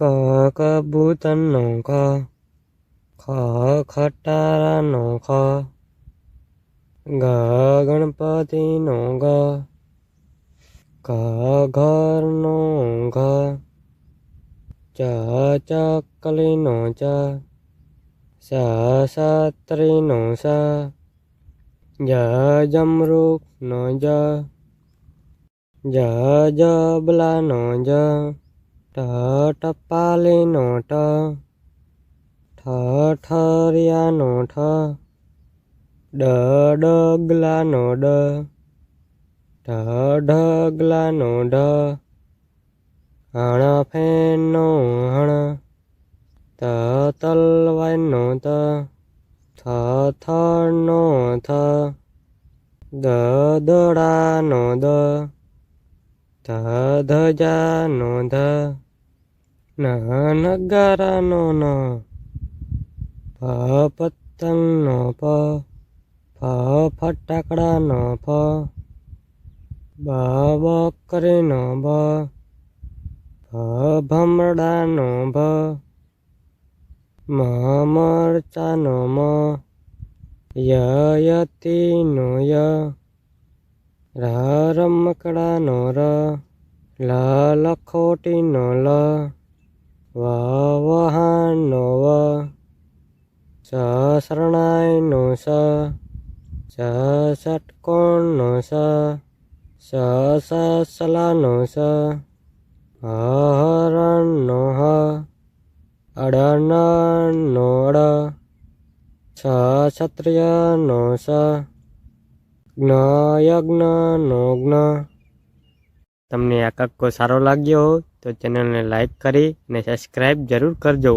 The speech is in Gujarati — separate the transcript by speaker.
Speaker 1: ક કબૂતરનો ખ ખ ખટારાનો ખ ગ ગણપતિનો ગ ઘ ઘરનો ઘ ચ ચકલીનો ચ સ સત્રીનો સ જ જમરૂખનો જ જ જબલાનો જ ટ ટપાલીનો ટ ઠ ઠરિયાનો ઠ ડ ડગલાનો ડ ઢ ઢગલાનો ઢ હણ ફેનો હણ ત તલવાનો ત થ થનો થ દ દડાનો દ ધ ધજાનો ધ નગારાનો ન પ પતંગનો પ ફ ફટાકડાનો ફ બ બકરીનો બ ભ ભમરડાનો ભ મ મરચાનો મ યતીનો ય, ર રમકડાનો ર, લ લખોટીનો લ વ વહાણનો વ સ શરણાઈનો સ સ ષટકોણનો સ સસલાનો સ હરણનો હ અડનનો અડ ક્ષત્રિયનો સ જ્ઞયજ્ઞનો જ્ઞ તમને આ કક્કો સારો લાગ્યો હોય તો ચેનલને લાઈક કરી અને સબસ્ક્રાઈબ જરૂર કરજો.